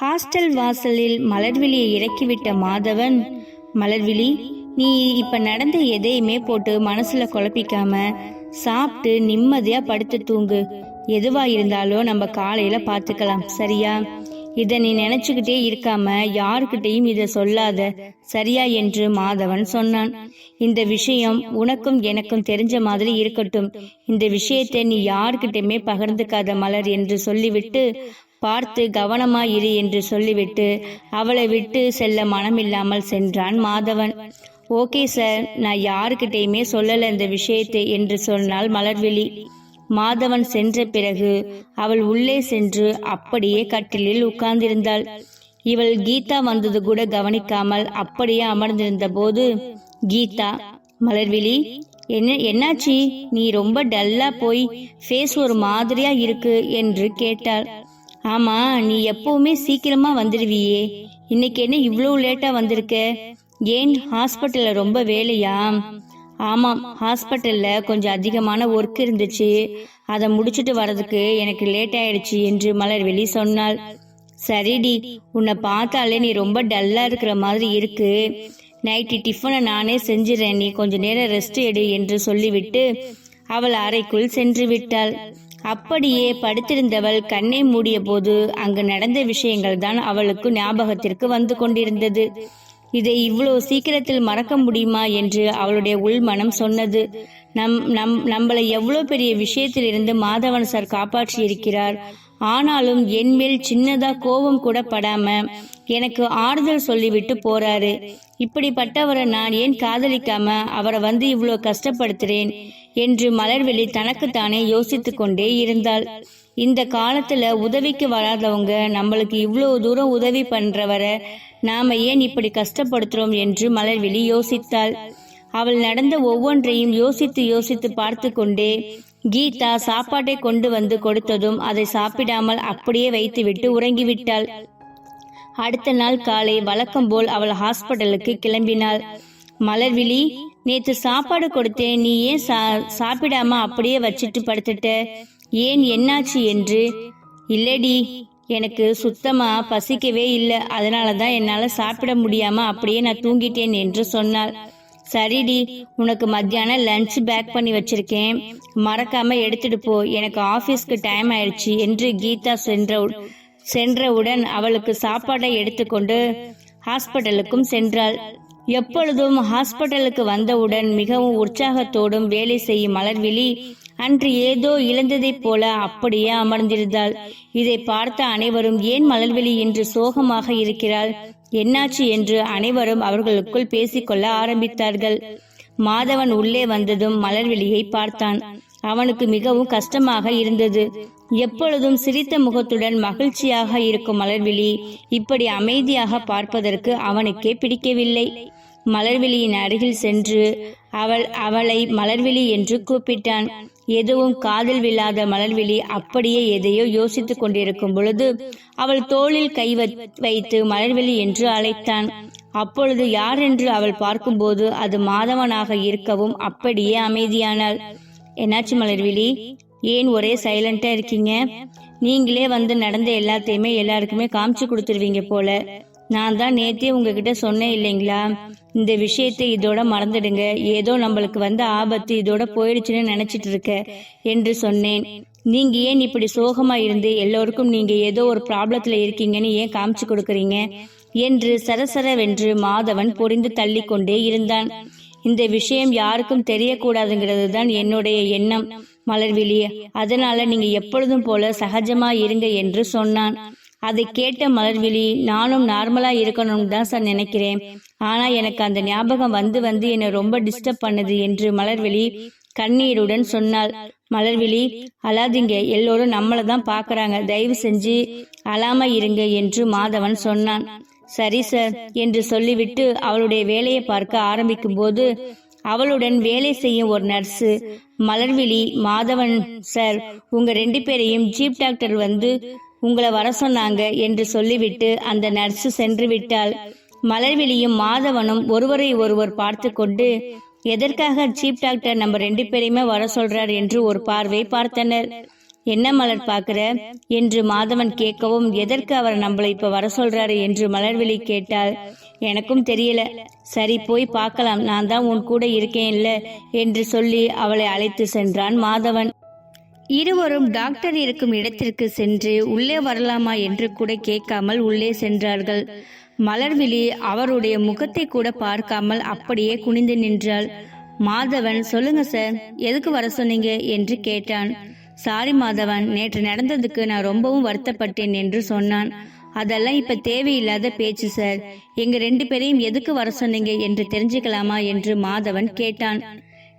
Hostel வாசலில் மலர்விழியை இறக்கிவிட்ட மாதவன் மலர்விழி நீ இப்ப நடந்த எதையுமே போட்டு மனசுல குழப்பிக்காம சாப்பிட்டு நிம்மதியா படுத்து தூங்கு. எதுவா இருந்தாலும் நம்ம காலையில பாத்துக்கலாம் சரியா? இத நீ நினைச்சுக்கிட்டே இருக்காம யாருக்கிட்டையும் இத சொல்லாத சரியா? என்று மாதவன் சொன்னான். இந்த விஷயம் உனக்கும் எனக்கும் தெரிஞ்ச மாதிரி இருக்கட்டும். இந்த விஷயத்தை நீ யாருக்கிட்டையுமே பகிர்ந்துக்காத மலர் என்று சொல்லிவிட்டு பார்த்து கவனமாயிரு என்று சொல்லிவிட்டு அவளை விட்டு செல்ல மனமில்லாமல் சென்றான் மாதவன். ஓகே சார் நான் யாருக்கிட்டையுமே சொல்லல இந்த விஷயத்தை என்று சொன்னாள் மலர்விழி. மாதவன் சென்ற பிறகு அவள் உள்ளே சென்று அப்படியே கட்டிலில் உட்கார்ந்திருந்தாள். இவள் கீதா வந்தது கூட கவனிக்காமல் அப்படியே அமர்ந்திருந்த போது கீதா மலர்விழி என்ன என்னாச்சி? நீ ரொம்ப டல்லா போய் ஃபேஸ் ஒரு மாதிரியா இருக்கு என்று கேட்டாள். ஆமா நீ எப்பவுமே சீக்கிரமா வந்துடுவியே இன்னைக்கு என்ன இவ்வளோ லேட்டா வந்திருக்க? ஏன் ஹாஸ்பிட்டல்ல ரொம்ப வேலையா? ஆமாம் ஹாஸ்பிட்டல்ல கொஞ்சம் அதிகமான ஒர்க் இருந்துச்சு. அதை முடிச்சிட்டு வர்றதுக்கு எனக்கு லேட் ஆயிடுச்சு என்று மலர்வெளி சொன்னாள். சரிடி உன்னை பார்த்தாலே நீ ரொம்ப டல்லா இருக்கிற மாதிரி இருக்கு. நைட்டு டிஃபனை நானே செஞ்சிடறேன். நீ கொஞ்ச நேரம் ரெஸ்ட் எடு என்று சொல்லிவிட்டு அவள் அறைக்குள் சென்று விட்டாள். அப்படியே படுத்திருந்தவள் கண்ணை மூடிய போது அங்கு நடந்த விஷயங்கள் தான் அவளுக்கு ஞாபகத்திற்கு வந்து கொண்டிருந்தது. இதை இவ்வளோ சீக்கிரத்தில் மறக்க முடியுமா என்று அவளுடைய உள்மனம் சொன்னது. நம் நம் நம்மளை எவ்வளோ பெரிய விஷயத்தில் இருந்து மாதவன் சார் காப்பாற்றி இருக்கிறார் ஆனாலும் என் மேல் சின்னதா கோபம் கூட படாம எனக்கு ஆறுதல் சொல்லிவிட்டு போறாரு. இப்படிப்பட்டவரை நான் ஏன் காதலிக்காம அவரை வந்து இவ்வளோ கஷ்டப்படுத்துறேன்? என்று மலர்வெளி தனக்குத்தானே யோசித்து கொண்டே இருந்தாள். இந்த காலத்துல உதவிக்கு வராதவங்க நம்மளுக்கு இவ்வளோ தூரம் உதவி பண்றவரை நாம ஏன் இப்படி கஷ்டப்படுத்துறோம் என்று மலர்விழி யோசித்தாள். அவள் நடந்த ஒவ்வொன்றையும் யோசித்து யோசித்து பார்த்து கொண்டே கீதா சாப்பாட்டை கொண்டு வந்து கொடுத்ததும் அதை சாப்பிடாமல் அப்படியே வைத்துவிட்டு உறங்கிவிட்டாள். அடுத்த நாள் காலை வழக்கம் போல் அவள் ஹாஸ்பிட்டலுக்கு கிளம்பினாள். மலர்விழி நேத்து சாப்பாடு கொடுத்தேன். நீ ஏன் சா- சாப்பிடாம அப்படியே வச்சிட்டு படுத்துட்ட? ஏன் என்னாச்சு என்று? இல்லடி எனக்கு சுத்தமா பசிக்கவே இல்லை. அதனால தான் என்னால சாப்பிட முடியாம அப்படியே நான் தூங்கிட்டேன் என்று சொன்னாள். சரிடி உனக்கு மத்தியானம் லஞ்ச் பேக் பண்ணி வச்சிருக்கேன். மறக்காம எடுத்துட்டு போ. எனக்கு ஆபீஸ்க்கு டைம் ஆயிடுச்சு என்று கீதா சென்ற சென்றவுடன் அவளுக்கு சாப்பாடை எடுத்துக்கொண்டு ஹாஸ்பிட்டலுக்கும் சென்றாள். எப்பொழுதும் ஹாஸ்பிட்டலுக்கு வந்தவுடன் மிகவும் உற்சாகத்தோடும் வேலை செய்யும் மலர்விழி அன்று ஏதோ இழந்ததைப் போல அப்படியே அமர்ந்திருந்தாள். இதை பார்த்த அனைவரும் ஏன் மலர்விழி என்று சோகமாக இருக்கிறாள்? என்னாச்சு என்று அனைவரும் அவர்களுக்குள் பேசிக்கொள்ள ஆரம்பித்தார்கள். மாதவன் உள்ளே வந்ததும் மலர்விழியை பார்த்தான். அவனுக்கு மிகவும் கஷ்டமாக இருந்தது. எப்பொழுதும் சிரித்த முகத்துடன் மகிழ்ச்சியாக இருக்கும் மலர்விழி இப்படி அமைதியாக பார்ப்பதற்கு அவனுக்கே பிடிக்கவில்லை. மலர்விழியின் அருகில் சென்று அவள் அவளை மலர்விழி என்று கூப்பிட்டான். எதுவும் காதில் விழாத மலர்விழி அப்படியே எதையோ யோசித்துக் கொண்டிருக்கும் பொழுது அவள் தோளில் கை வைத்து மலர்விழி என்று அழைத்தான். அப்பொழுது யார் என்று அவள் பார்க்கும்போது அது மாதவனாக இருக்கவும் அப்படியே அமைதியானாள். என்னாச்சு மலர்விழி ஏன் ஒரே சைலண்டா இருக்கீங்க? நீங்களே வந்து நடந்த எல்லாத்தையுமே எல்லாருக்குமே காமிச்சு கொடுத்துருவீங்க போல. நான் தான் நேத்தே உங்ககிட்ட சொன்னேன் இல்லைங்களா? இந்த விஷயத்தை இதோட மறந்துடுங்க. ஏதோ நம்மளுக்கு வந்த ஆபத்து இதோட போயிடுச்சுன்னு நினைச்சிட்டு இருக்க என்று சொன்னேன். நீங்க ஏன் இப்படி சோகமா இருந்து எல்லோருக்கும் நீங்க ஏதோ ஒரு ப்ராப்ளத்துல இருக்கீங்கன்னு ஏன் காமிச்சு கொடுக்கறீங்க? என்று சரசரவென்று மாதவன் பொறிந்து தள்ளிக்கொண்டே இருந்தான். இந்த விஷயம் யாருக்கும் தெரியக்கூடாதுங்கிறது தான் என்னுடைய எண்ணம். மலர்விழி அதனால நீங்க எப்பொழுதும் போல சகஜமா இருங்க என்று சொன்னான். அதை கேட்ட மலர்விழி நானும் நார்மலா இருக்கணும்னு தான் சார் நினைக்கிறேன். ஆனா எனக்கு அந்த ஞாபகம் வந்து வந்து என்னை ரொம்ப டிஸ்டர்ப் பண்ணுது என்று மலர்விழி கண்ணீருடன் சொன்னாள். மலர்விழி அழாதீங்க. எல்லோரும் நம்மளை தான் பாக்குறாங்க தயவு செஞ்சு அழாம இருங்க என்று மாதவன் சொன்னான். சரி சார் என்று சொல்லிவிட்டு அவளுடைய வேலையை பார்க்க ஆரம்பிக்கும் போது அவளுடன் வேலை செய்யும் ஒரு நர்ஸு மலர்விழி மாதவன் சார். உங்க ரெண்டு பேரையும் ஜீப் டாக்டர் வந்து உங்களை வர சொன்னாங்க என்று சொல்லிவிட்டு அந்த நர்ஸு சென்று விட்டாள் மலர்விழியும் மாதவனும் ஒருவரை ஒருவர் பார்த்து கொண்டு எதற்காக சீப் டாக்டர் நம்ம ரெண்டு பேரையுமே வர சொல்றார்? என்று ஒரு பார்வை பார்த்தனர். என்ன மலர் பார்க்கிற? என்று மாதவன் கேட்கவும் எதற்கு அவர் நம்மளை இப்ப வர சொல்றாரு? என்று மலர்விழி கேட்டாள். எனக்கும் தெரியல. சரி போய் பார்க்கலாம். நான் தான் உன் கூட இருக்கேன்ல என்று சொல்லி அவளை அழைத்து சென்றான் மாதவன். இருவரும் டாக்டர் இருக்கும் இடத்திற்கு சென்று உள்ளே வரலாமா என்று கூட கேட்காமல் உள்ளே சென்றார்கள். மலர்விழி அவருடைய முகத்தை கூட பார்க்காமல் அப்படியே குனிந்து நின்றாள். மாதவன் சொல்லுங்க சார் எதுக்கு வர சொன்னீங்க? என்று கேட்டான். சாரி மாதவன் நேற்று நடந்ததுக்கு நான் ரொம்பவும் வருத்தப்பட்டேன் என்று சொன்னான். அதெல்லாம் இப்ப தேவையில்லாத பேச்சு சார். எங்க ரெண்டு பேரையும் எதுக்கு வர சொன்னீங்க என்று தெரிஞ்சுக்கலாமா? என்று மாதவன் கேட்டான்.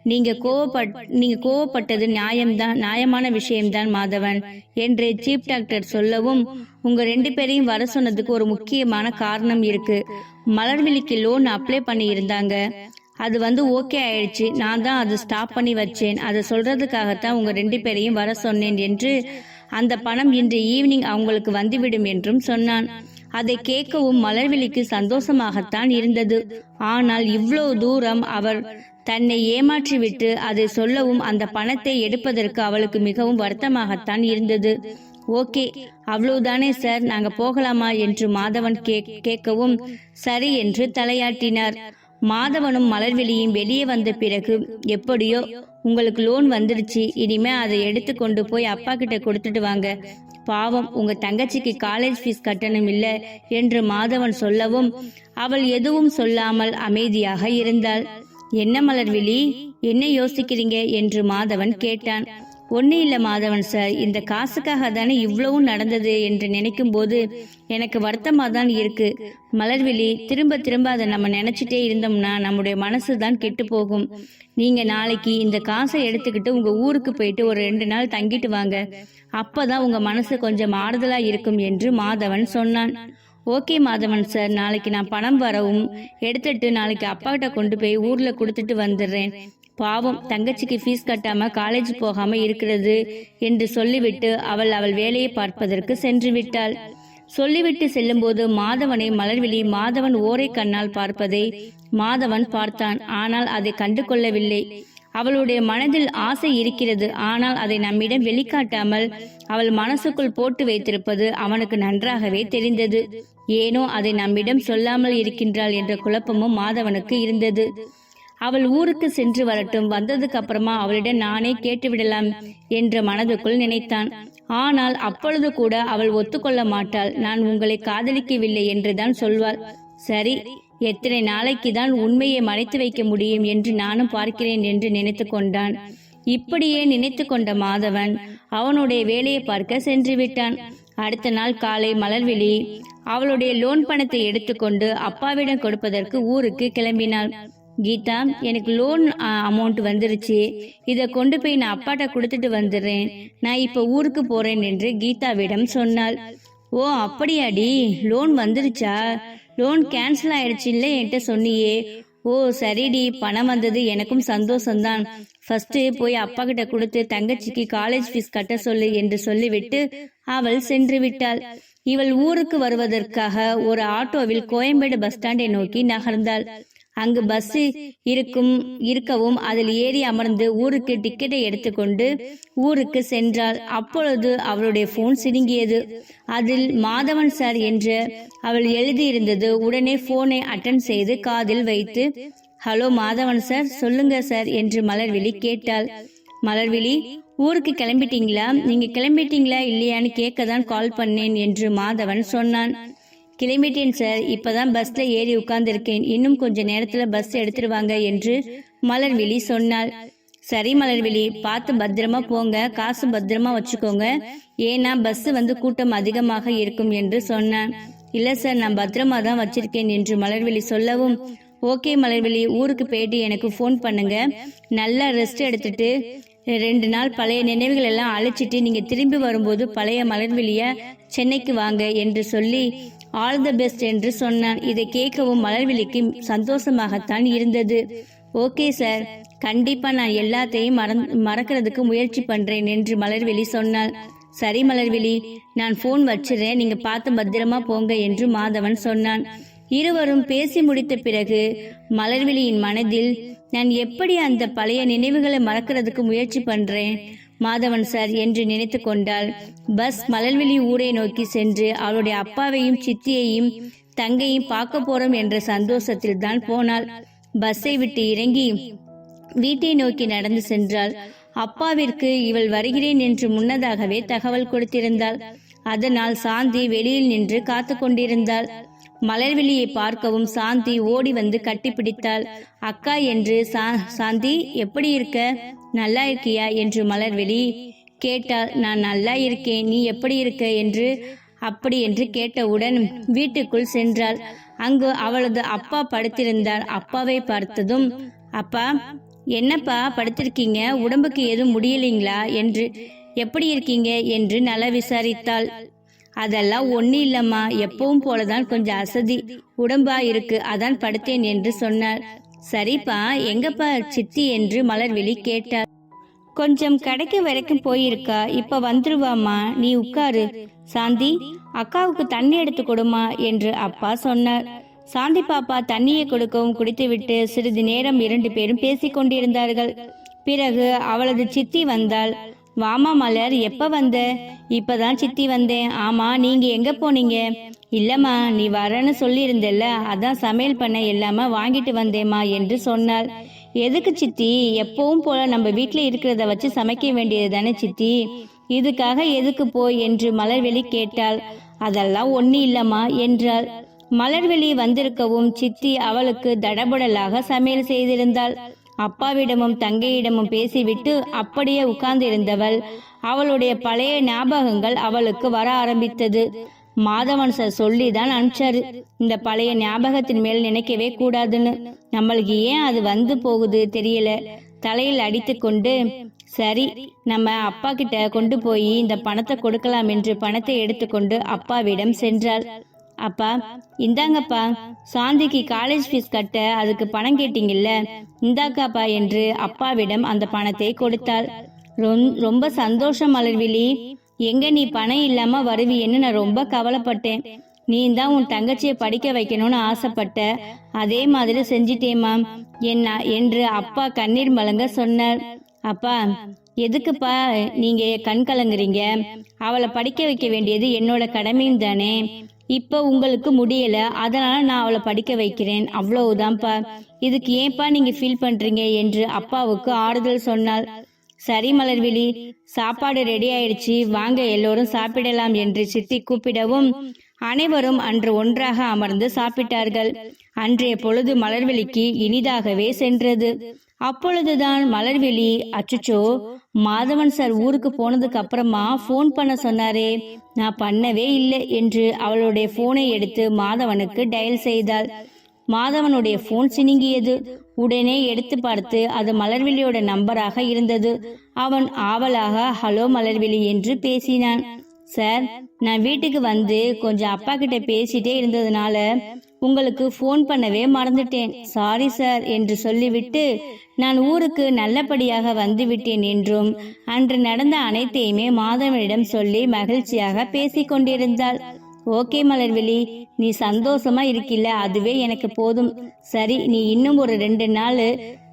நீங்க கோவப்பட் நீங்க கோவப்பட்டது நியாயம்தான் நியாயமான விஷயம்தான் மாதவன் என்று சீப் டாக்டர் சொல்லவும் உங்க ரெண்டு பேரையும் வர சொன்னதுக்கு ஒரு முக்கியமான காரணம் இருக்கு. மலர்விழிக்கு லோன் அப்ளை பண்ணி இருந்தாங்க அது வந்து ஓகே ஆயிடுச்சு. நான் தான் அது ஸ்டாப் பண்ணி வச்சேன். அதை சொல்றதுக்காகத்தான் உங்க ரெண்டு பேரையும் வர சொன்னேன் என்று அந்த பணம் இன்று ஈவினிங் அவங்களுக்கு வந்துவிடும் என்றும் சொன்னான். அதை கேட்கவும் மலர்விழிக்கு சந்தோஷமாகத்தான் இருந்தது. ஆனால் இவ்வளவு தூரம் அவர் தன்னை ஏமாற்றிவிட்டு அதை சொல்லவும் அந்த பணத்தை எடுப்பதற்கு அவளுக்கு மிகவும் வருத்தமாகத்தான் இருந்தது. ஓகே அவ்வளவுதானே சார் நாங்க போகலாமா? என்று மாதவன் கேட்கவும் சரி என்று தலையாட்டினார். மாதவனும் மலர்விழியும் வெளியே வந்த பிறகு எப்படியோ உங்களுக்கு லோன் வந்துடுச்சு இனிமே அதை எடுத்து கொண்டு போய் அப்பா கிட்ட கொடுத்துட்டு வாங்க. பாவம் உங்க தங்கச்சிக்கு காலேஜ் ஃபீஸ் கட்டணம் இல்ல என்று மாதவன் சொல்லவும் அவள் எதுவும் சொல்லாமல் அமைதியாக இருந்தாள். என்ன மலர்விழி என்ன யோசிக்கிறீங்க? என்று மாதவன் கேட்டான். ஒன்னு இல்ல மாதவன் சார் இந்த காசுக்காக தானே இவ்வளவும் நடந்தது என்று நினைக்கும் போது எனக்கு வருத்தமா தான் இருக்கு மலர்விழி திரும்ப திரும்ப அதை நம்ம நினைச்சிட்டே இருந்தோம்னா நம்முடைய மனசு தான் கெட்டு போகும். நீங்க நாளைக்கு இந்த காசை எடுத்துக்கிட்டு உங்க ஊருக்கு போயிட்டு ஒரு ரெண்டு நாள் தங்கிட்டு வாங்க. அப்பதான் உங்க மனசு கொஞ்சம் ஆறுதலா இருக்கும் என்று மாதவன் சொன்னான். ஓகே மாதவன் சார் நாளைக்கு நான் பணம் வரவும் எடுத்துட்டு நாளைக்கு அப்பாகிட்ட கொண்டு போய் ஊர்ல கொடுத்துட்டு வந்துடுறேன். பாவம் தங்கச்சிக்கு ஃபீஸ் கட்டாம காலேஜ் போகாம இருக்கிறது என்று சொல்லிவிட்டு அவள் அவள் வேலையை பார்ப்பதற்கு சென்று விட்டாள். சொல்லிவிட்டு செல்லும்போது மாதவனை மலர்விழி மாதவன் ஓரை கண்ணால் பார்ப்பதை மாதவன் பார்த்தான். ஆனால் அதை கண்டு கொள்ளவில்லை அவளுடைய மனதில் ஆசை இருக்கிறது. ஆனால் அதை நம்மிடம் வெளிக்காட்டாமல் அவள் மனசுக்குள் போட்டு வைத்திருப்பது அவனுக்கு நன்றாகவே தெரிந்தது. ஏனோ அதை நம்மிடம் சொல்லாமல் இருக்கின்றாள் என்ற குழப்பமும் மாதவனுக்கு இருந்தது. அவள் ஊருக்கு சென்று வரட்டும். வந்ததுக்கு அப்புறமா அவளிடம் நானே கேட்டுவிடலாம் என்ற மனதுக்குள் நினைத்தான். ஆனால் அப்பொழுது கூட அவள் ஒத்துக்கொள்ள மாட்டாள். நான் உங்களை காதலிக்கவில்லை என்றுதான் சொல்வாள். சரி எத்தனை நாளைக்கு தான் உண்மையை மறைத்து வைக்க முடியும் என்று நானும் பார்க்கிறேன் என்று நினைத்து கொண்டான். இப்படியே நினைத்து கொண்ட மாதவன் அவனுடைய வேலையை பார்க்க சென்று விட்டான். அடுத்த நாள் காலை மலர்விழி அவளுடைய லோன் பணத்தை எடுத்துக்கொண்டு அப்பாவிடம் கொடுப்பதற்கு ஊருக்கு கிளம்பினாள். கீதா எனக்கு லோன் அமௌண்ட் வந்துருச்சு. இதை கொண்டு போய் நான் அப்பாட்ட கொடுத்துட்டு வந்துடுறேன். நான் இப்போ ஊருக்கு போறேன் என்று கீதாவிடம் சொன்னாள். ஓ அப்படியாடி? லோன் வந்துருச்சா? லோன் கேன்சல் ஆயிடுச்சு இல்லை என்கிட்ட சொன்னியே. ஓ சரிடி. பணம் வந்தது எனக்கும் சந்தோஷம்தான். ஃபர்ஸ்ட் போய் அப்பா கிட்ட கொடுத்து தங்கச்சிக்கு காலேஜ் ஃபீஸ் கட்ட சொல்லு என்று சொல்லிவிட்டு அவள் சென்று விட்டாள். இவள் ஊருக்கு வருவதற்காக ஒரு ஆட்டோவில் கோயம்பேடு பஸ் ஸ்டாண்டை நோக்கி நகர்ந்தாள். அங்கு பஸ் இருக்கும் இருக்கவும் அதில் ஏறி அமர்ந்து ஊருக்கு டிக்கெட்டை எடுத்துக்கொண்டு ஊருக்கு சென்றாள். அப்பொழுது அவளுடைய போன் சிடுங்கியது அதில் மாதவன் சார் என்று அவள் எழுதியிருந்தது. உடனே போனை அட்டன் செய்து காதில் வைத்து ஹலோ மாதவன் சார் சொல்லுங்க சார் என்று மலர்விழி கேட்டாள். மலர்விழி ஊருக்கு கிளம்பிட்டீங்களா? நீங்க கிளம்பிட்டீங்களா இல்லையான்னு கேட்க தான் கால் பண்ணேன் என்று மாதவன் சொன்னான். கிளம்பிட்டேன் சார். இப்பதான் பஸ்ல ஏறி உட்கார்ந்திருக்கேன். இன்னும் கொஞ்ச நேரத்துல பஸ் எடுத்துருவாங்க என்று மலர்விழி சொன்னாள். சரி மலர்விழி பார்த்து பத்திரமா போங்க. காசு பத்திரமா வச்சுக்கோங்க. ஏன்னா பஸ் வந்து கூட்டம் அதிகமாக இருக்கும் என்று சொன்னான். இல்ல சார் நான் பத்திரமா தான் வச்சிருக்கேன் என்று மலர்விழி சொல்லவும் ஓகே மலர்விழி ஊருக்கு போயிட்டு எனக்கு ஃபோன் பண்ணுங்க. நல்லா ரெஸ்ட் எடுத்துட்டு ரெண்டு நாள் பழைய நினைவுகள் எல்லாம் அழைச்சிட்டு நீங்க திரும்பி வரும்போது பழைய மலர்விழிய சென்னைக்கு வாங்க என்று சொல்லி ஆல் த பெஸ்ட் என்று சொன்னான் இதை கேட்கவும் மலர்விழிக்கு சந்தோஷமாகத்தான் இருந்தது. ஓகே சார் கண்டிப்பா நான் எல்லாத்தையும் மறக்கிறதுக்கு முயற்சி பண்றேன் என்று மலர்விழி சொன்னாள். சரி மலர்விழி நான் போன் வச்சிடறேன். நீங்க பார்த்து பத்திரமா போங்க என்று மாதவன் சொன்னான். இருவரும் பேசி முடித்த பிறகு மலர்விழியின் மனதில் நான் எப்படி அந்த பழைய நினைவுகளை மறக்கிறதுக்கு முயற்சி பண்றேன்? மாதவன் சார் என்று நினைத்து கொண்டாள். பஸ் மலர்விழி ஊரை நோக்கி சென்று அவளுடைய அப்பாவையும் சித்தியையும் தங்கையும் பார்க்க போறோம் என்ற சந்தோஷத்தில் தான் போனாள். பஸ்ஸை விட்டு இறங்கி வீட்டை நோக்கி நடந்து சென்றாள். அப்பாவிற்கு இவள் வருகிறேன் என்று முன்னதாகவே தகவல் கொடுத்திருந்தாள். அதனால் சாந்தி வெளியில் நின்று காத்து கொண்டிருந்தாள். மலர்விழியை பார்க்கவும் சாந்தி ஓடி வந்து கட்டிப்பிடித்தாள். அக்கா என்று சா சாந்தி எப்படி இருக்க? நல்லா இருக்கியா? என்று மலர்விழி கேட்டாள். நான் நல்லா இருக்கேன். நீ எப்படி இருக்க? என்று அப்படி என்று கேட்டவுடன் வீட்டுக்குள் சென்றாள். அங்கு அவளது அப்பா படுத்திருந்தார். அப்பாவை பார்த்ததும் அப்பா என்னப்பா படுத்திருக்கீங்க? உடம்புக்கு எதுவும் முடியலைங்களா? என்று எப்படி இருக்கீங்க? என்று நல விசாரித்தாள். அதெல்லாம் ஒன்றும் இல்லம்மா. எப்பவும் போலதான் கொஞ்சம் அசதி. உடம்பா இருக்கு அதான் படுத்தேன் என்று சொன்னாள். சரிப்பா எங்கப்பா சித்தி என்று மலர்விழி கேட்டாள். கொஞ்சம் கடைக்கு வரைக்கும் போயிருக்கா. இப்ப வந்துருவாமா நீ உட்காரு. சாந்தி அக்காவுக்கு தண்ணி எடுத்து கொடுமா என்று அப்பா சொன்னார். சாந்தி பாப்பா தண்ணியை கொடுக்கவும் குடித்துவிட்டு சிறிது நேரம் இரண்டு பேரும் பேசிக் கொண்டிருந்தார்கள் பிறகு அவளது சித்தி வந்தாள். வாமா மலர் எப்ப வந்த? இப்பதான் சித்தி வந்தேன். ஆமா நீங்க எங்க போனீங்க? இல்லம்மா நீ வரேன்னு சொல்லியிருந்தல்ல. அதான் சமையல் பண்ண எல்லாமே வாங்கிட்டு வந்தேம்மா என்று சொன்னாள். எதுக்கு சித்தி? எப்பவும் போல நம்ம வீட்ல இருக்கிறத வச்சு சமைக்க வேண்டியது தானே சித்தி? இதுக்காக எதுக்கு போய் என்று மலர்வெளி கேட்டாள். அதெல்லாம் ஒன்றும் இல்லம்மா என்றாள். மலர்வெளி வந்திருக்கவும் சித்தி அவளுக்கு தடபுடலாக சமையல் செய்திருந்தாள். அப்பாவிடமும் தங்கையிடமும் பேசிவிட்டு அப்படியே உட்கார்ந்திருந்தவள். அவளுடைய பழைய ஞாபகங்கள் அவளுக்கு வர ஆரம்பித்தது. மாதவன் சார் சொல்லி தான் அனுப்பிச்சாரு. இந்த பழைய ஞாபகத்தின் மேல் நினைக்கவே கூடாதுன்னு. நம்மளுக்கு ஏன் அது வந்து போகுது தெரியல. தலையில் அடித்து கொண்டு சரி நம்ம அப்பா கிட்ட கொண்டு போய் இந்த பணத்தை கொடுக்கலாம் என்று பணத்தை எடுத்துக்கொண்டு அப்பாவிடம் சென்றாள். அப்பா இந்தாங்கப்பா சாந்திக்கு காலேஜ் ஃபீஸ் கட்ட அதுக்கு பணம் கேட்டீங்கல்ல இந்தாக்காப்பா என்று அப்பாவிடம் அந்த பணத்தை கொடுத்தாள். ரொம்- ரொம்ப சந்தோஷம் மலர்விழி எங்க நீ பணம் இல்லாம வருவியன்னு நான் ரொம்ப கவலைப்பட்டேன். நீ தான் உன் தங்கச்சியை படிக்க வைக்கணும்னு ஆசைப்பட்ட அதே மாதிரி செஞ்சிட்டேம்மா என்ன என்று அப்பா கண்ணீர் மலங்க சொன்னார். அப்பா எதுக்குப்பா நீங்க கண் கலங்குறீங்க? அவளை படிக்க வைக்க வேண்டியது என்னோட கடமையும் தானே? இப்போ உங்களுக்கு முடியல அதனால நான் அவளை படிக்க வைக்கிறேன். அவ்வளவுதான்ப்பா. இதுக்கு ஏன்பா நீங்க ஃபீல் பண்றீங்க என்று அப்பாவுக்கு ஆறுதல் சொன்னாள். சரி மலர்விழி. சாப்பாடு ரெடி ஆயிடுச்சு. வாங்க எல்லோரும் சாப்பிடலாம் என்று சித்தி கூப்பிடவும் அனைவரும் அன்று ஒன்றாக அமர்ந்து சாப்பிட்டார்கள். அன்றைய பொழுது மலர்விழிக்கு இனிதாகவே சென்றது. அப்பொழுதுதான் மலர்விழி அச்சுச்சோ மாதவன் சார் ஊருக்கு போனதுக்கு அப்புறமா ஃபோன் பண்ண சொன்னாரே நான் பண்ணவே இல்லை என்று அவளுடைய போனை எடுத்து மாதவனுக்கு டயல் செய்தாள். மாதவனுடைய போன் சினுங்கியது. உடனே எடுத்து பார்த்து அது மலர்விழியோட நம்பராக இருந்தது. அவன் ஆவலாக ஹலோ மலர்விழி என்று பேசினான். சார் நான் வீட்டுக்கு வந்து கொஞ்சம் அப்பா கிட்ட பேசிட்டே இருந்ததுனால உங்களுக்கு ஃபோன் பண்ணவே மறந்துட்டேன். சாரி சார் என்று சொல்லிவிட்டு நான் ஊருக்கு நல்லபடியாக வந்து விட்டேன் என்றும் அன்று நடந்த அனைத்தையுமே மாதவனிடம் சொல்லி மகிழ்ச்சியாக பேசிக் கொண்டிருந்தாள். ஓகே மலர்விழி நீ சந்தோஷமா இருக்கில்ல அதுவே எனக்கு போதும். சரி நீ இன்னும் ஒரு ரெண்டு நாள்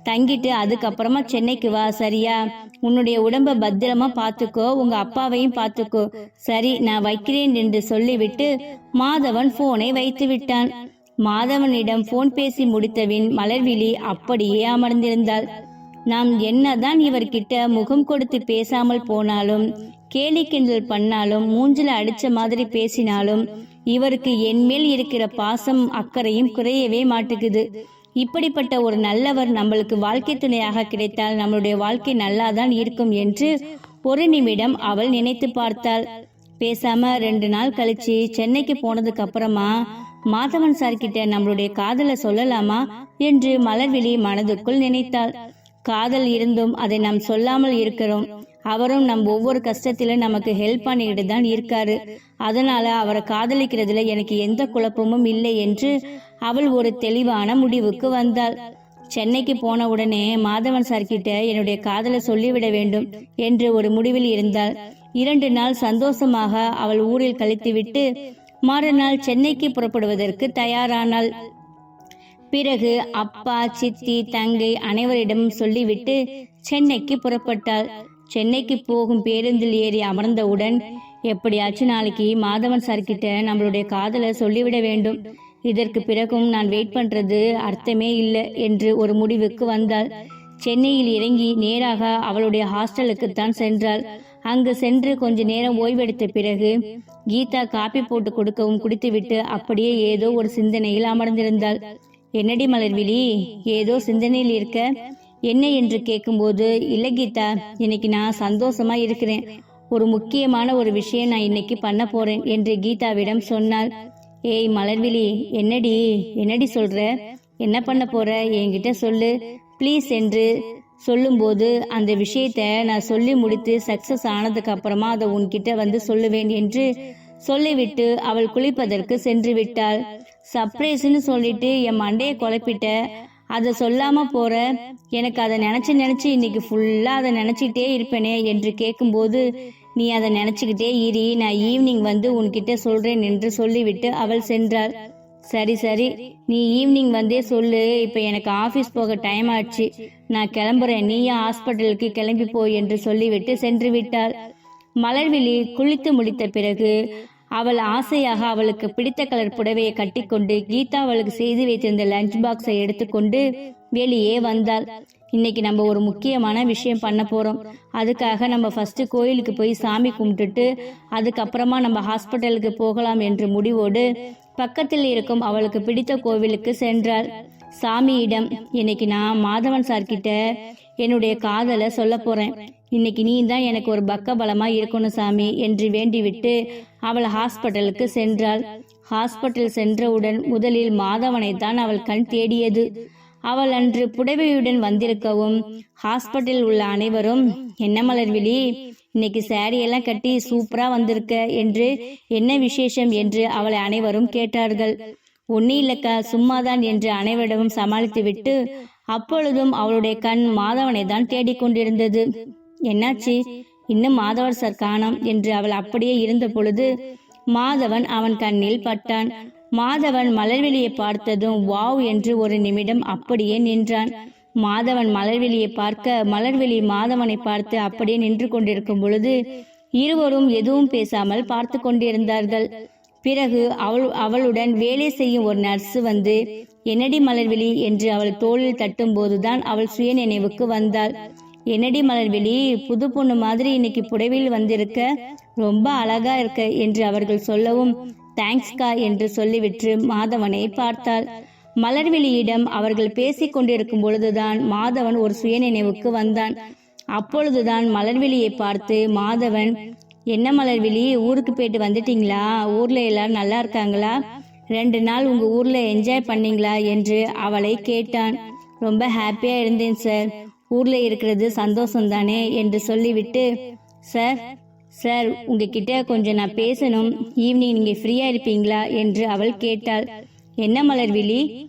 தங்கிட்டு அதுக்கப்புறமா சென்னைக்கு வா சரியா? உன்னுடைய உடம்ப பத்திரமா பாத்துக்கோ உங்க அப்பாவையும் பாத்துக்கோ. சரி நான் வைக்கிறேன் என்று சொல்லிவிட்டு மாதவன் போனை வைத்து விட்டான். மாதவனிடம் போன் பேசி முடித்தவின் மலர்விழி அப்படியே அமர்ந்திருந்தாள். நாம் என்னதான் இவர்கிட்ட முகம் கொடுத்து பேசாமல் போனாலும் கேலி கிண்டல் பண்ணாலும் மூஞ்சில அடிச்ச மாதிரி பேசினாலும் இவருக்கு என்மேல் இருக்கிற பாசம் அக்கறையும் குறையவே மாட்டுக்குது. இப்படிப்பட்ட ஒரு நல்லவர் நம்மளுக்கு வாழ்க்கை துணையாக கிடைத்தால் நம்மளுடைய வாழ்க்கை நல்லா தான் இருக்கும் என்று ஒரு நிமிடம் அவள் நினைத்து பார்த்தாள். பேசாம ரெண்டு நாள் கழிச்சு சென்னைக்கு போனதுக்கு அப்புறமா மாதவன் சார் கிட்ட நம்மளுடைய காதலை சொல்லலாமா? என்று மலர்விழி மனதுக்குள் நினைத்தாள். காதல் இருந்தும் அதை நாம் சொல்லாமல் இருக்கிறோம். அவரும் நம் ஒவ்வொரு கஷ்டத்திலும் நமக்கு ஹெல்ப் பண்ணிக்கிட்டு தான் இருக்காரு. அதனால அவரை காதலிக்கிறதுல எனக்கு எந்த குழப்பமும் இல்லை என்று அவள் ஒரு தெளிவான முடிவுக்கு வந்தாள். சென்னைக்கு போன உடனே மாதவன் சார் கிட்ட என்னுடைய காதலை சொல்லிவிட வேண்டும் என்று ஒரு முடிவில் இருந்தாள். இரண்டு நாள் சந்தோஷமாக அவள் ஊரில் கழித்துவிட்டு மறுநாள் சென்னைக்கு புறப்படுவதற்கு தயாரானாள். பிறகு அப்பா சித்தி தங்கை அனைவரிடமும் சொல்லிவிட்டு சென்னைக்கு புறப்பட்டாள். சென்னைக்கு போகும் பேருந்தில் ஏறி அமர்ந்தவுடன் எப்படியாச்சும் நாளைக்கு மாதவன் சார்கிட்ட நம்மளுடைய காதலை சொல்லிவிட வேண்டும். இதற்கு பிறகும் நான் வெயிட் பண்றது அர்த்தமே இல்லை என்று ஒரு முடிவுக்கு வந்தாள். சென்னையில் இறங்கி நேராக அவளுடைய ஹாஸ்டலுக்கு தான் சென்றாள். அங்கு சென்று கொஞ்ச நேரம் ஓய்வெடுத்த பிறகு கீதா காப்பி போட்டு கொடுக்கவும் குடித்துவிட்டு அப்படியே ஏதோ ஒரு சிந்தனையில் அமர்ந்திருந்தாள். என்னடி மலர்விழி ஏதோ சிந்தனையில் இருக்க? என்ன என்று கேட்கும்போது இல்லை கீதா இன்னைக்கு நான் சந்தோஷமா இருக்கிறேன். ஒரு முக்கியமான ஒரு விஷயம் நான் இன்னைக்கு பண்ண போறேன் என்று கீதாவிடம் சொன்னாள். ஏய் மலர்விழி என்னடி என்னடி சொல்ற? என்ன பண்ண போற? என்கிட்ட சொல்லு. ப்ளீஸ் என்று சொல்லும்போது அந்த விஷயத்த நான் சொல்லி முடித்து சக்சஸ் ஆனதுக்கு அப்புறமா அதை உன்கிட்ட வந்து சொல்லுவேன் என்று சொல்லிவிட்டு அவள் குளிப்பதற்கு சென்று விட்டாள். சர்ப்ரைஸ்னு சொல்லிட்டு என் மண்டையை குழப்பிட்ட அதை சொல்லாம போற? எனக்கு அதை நினைச்சு நினைச்சு இன்னைக்கு ஃபுல்லா அதை நினைச்சிட்டே இருப்பேனே என்று கேட்கும்போது நீ அதை நினைச்சுக்கிட்டே இரு. நான் ஈவினிங் வந்து உன்கிட்ட சொல்றேன் என்று சொல்லிவிட்டு அவள் சென்றாள். சரி சரி. நீ ஈவினிங் வந்தே சொல்லு. இப்போ எனக்கு ஆஃபீஸ் போக டைம் ஆச்சு. நான் கிளம்புறேன். நீயும் ஹாஸ்பிட்டலுக்கு கிளம்பி போ என்று சொல்லிவிட்டு சென்று விட்டாள். மலர்விழி குளித்து முடித்த பிறகு அவள் ஆசையாக அவளுக்கு பிடித்த கலர் புடவையை கட்டிக்கொண்டு கீதா அவளுக்கு செய்து வைத்திருந்த லஞ்ச் பாக்ஸை எடுத்துக்கொண்டு வெளியே வந்தாள். இன்னைக்கு நம்ம ஒரு முக்கியமான விஷயம் பண்ண போறோம். அதுக்காக நம்ம ஃபர்ஸ்ட் கோயிலுக்கு போய் சாமி கும்பிட்டுட்டு அதுக்கப்புறமா நம்ம ஹாஸ்பிட்டலுக்கு போகலாம் என்று முடிவோடு பக்கத்தில் இருக்கும் அவளுக்கு பிடித்த கோவிலுக்கு சென்றாள். சாமியிடம் இன்னைக்கு நான் மாதவன் சார்கிட்ட என்னுடைய காதலை சொல்ல போறேன். இன்னைக்கு நீ தான் எனக்கு ஒரு பக்க பலமா இருக்கணும் சாமி என்று வேண்டிவிட்டு அவள் ஹாஸ்பிட்டலுக்கு சென்றாள். ஹாஸ்பிட்டல் சென்றவுடன் முதலில் மாதவனை தான் அவள் கண் தேடியது. அவள் அன்று புடவையுடன் வந்திருக்கவும் ஹாஸ்பிட்டல் உள்ள அனைவரும் என்ன மலர்விழி இன்னைக்கு சாரியெல்லாம் கட்டி சூப்பரா வந்திருக்க என்று என்ன விசேஷம்? என்று அவளை அனைவரும் கேட்டார்கள். ஒன்னி இல்லக்கா சும்மாதான் என்று அனைவரிடமும் சமாளித்துவிட்டு அப்பொழுதும் அவளுடைய கண் மாதவனை தான் தேடிக்கொண்டிருந்தது. என்னாச்சு? இன்னும் மாதவர் சார் காணோம் என்று அவள் அப்படியே இருந்த பொழுது மாதவன் அவன் கண்ணில் பட்டான். மாதவன் மலர்வெளியை பார்த்ததும் வாவ் என்று ஒரு நிமிடம் அப்படியே நின்றான். மாதவன் மலர்வெளியை பார்க்க மலர்வெளி மாதவனை பார்த்து அப்படியே நின்று கொண்டிருக்கும் பொழுது இருவரும் எதுவும் பேசாமல் பார்த்து கொண்டிருந்தார்கள். பிறகு அவள் அவளுடன் வேலை செய்யும் ஒரு நர்ஸ் வந்து என்னடி மலர்விழி என்று அவள் தோளில் தட்டும் போதுதான் அவள் சுய நினைவுக்கு வந்தாள். என்னடி மலர்விழி புது பொண்ணு மாதிரி இன்னைக்கு புடவையில் வந்திருக்க? ரொம்ப அழகா இருக்க என்று அவர்கள் சொல்லவும் தேங்க்ஸ்கா என்று சொல்லிவிட்டு மாதவனை பார்த்தாள். மலர்விழியிடம் அவர்கள் பேசிக் கொண்டிருக்கும் பொழுதுதான் மாதவன் ஒரு சுயநினைவுக்கு வந்தான். அப்பொழுதுதான் மலர்விழியை பார்த்து மாதவன் என்ன மலர்விழி ஊருக்கு போயிட்டு வந்துட்டீங்களா? ஊர்ல எல்லாரும் நல்லா இருக்காங்களா? ரெண்டு நாள் உங்க ஊர்ல என்ஜாய் பண்ணீங்களா? என்று அவளை கேட்டான். ரொம்ப ஹாப்பியா இருந்தேன் சார் ஊர்ல இருக்கிறது சந்தோஷம் தானே என்று சொல்லிவிட்டு சார் சார் உங்ககிட்ட கொஞ்சம் நான் பேசணும். ஈவினிங் நீங்க ஃப்ரீயா இருப்பீங்களா? என்று அவள் கேட்டாள். என்ன மலர்விழி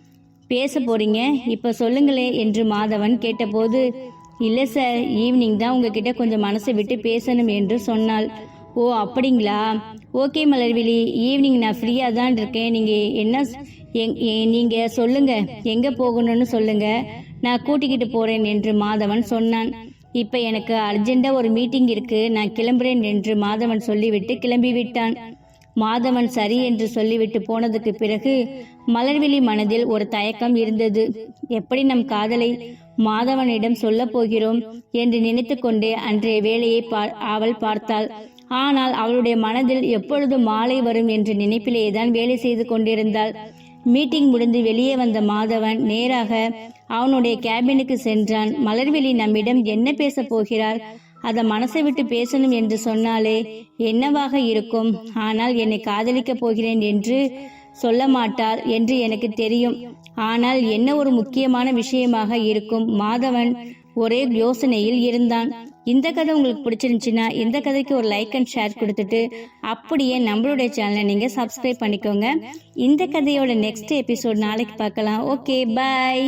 பேச போறீங்க? இப்ப சொல்லுங்களே என்று மாதவன் கேட்டபோது இல்ல சார் ஈவினிங் தான் உங்ககிட்ட கொஞ்சம் மனசை விட்டு பேசணும் என்று சொன்னாள். ஓ அப்படிங்களா? ஓகே மலர்விழி ஈவினிங் நான் ஃப்ரீயா தான் இருக்கேன். நீங்க என்ன எங்- நீங்கள் நீங்க சொல்லுங்க. எங்க போகணும்னு சொல்லுங்க. நான் கூட்டிக்கிட்டு போறேன் என்று மாதவன் சொன்னான். இப்ப எனக்கு அர்ஜென்டா ஒரு மீட்டிங் இருக்கு. நான் கிளம்புறேன் என்று மாதவன் சொல்லிவிட்டு கிளம்பி விட்டான். மாதவன் சரி என்று சொல்லிவிட்டு போனதுக்கு பிறகு மலர்விழி மனதில் ஒரு தயக்கம் இருந்தது. எப்படி நம் காதலை மாதவனிடம் சொல்ல போகிறோம் என்று நினைத்துக்கொண்டே அன்றைய வேலையை பா- அவள் பார்த்தாள். ஆனால் அவளுடைய மனதில் எப்பொழுது மாலை வரும் என்ற நினைப்பிலேதான் வேலை செய்து கொண்டிருந்தாள். மீட்டிங் முடிந்து வெளியே வந்த மாதவன் நேராக அவனுடைய கேபினுக்கு சென்றான். மலர்விழி நம்மிடம் என்ன பேசப் போகிறார்? அத மனசை விட்டு பேசணும் என்று சொன்னாலே என்னவாக இருக்கும்? ஆனால் என்னை காதலிக்கப் போகிறேன் என்று சொல்ல மாட்டாள் என்று எனக்கு தெரியும். ஆனால் என்ன ஒரு முக்கியமான விஷயமாக இருக்கும்? மாதவன் ஒரே யோசனையில் இருந்தான். இந்த கதை உங்களுக்கு பிடிச்சிருந்துச்சுன்னா இந்த கதைக்கு ஒரு லைக் அண்ட் ஷேர் கொடுத்துட்டு அப்படியே நம்மளுடைய சேனலை நீங்கள் சப்ஸ்கிரைப் பண்ணிக்கோங்க. இந்த கதையோட நெக்ஸ்ட் எபிசோட் நாளைக்கு பார்க்கலாம். Okay bye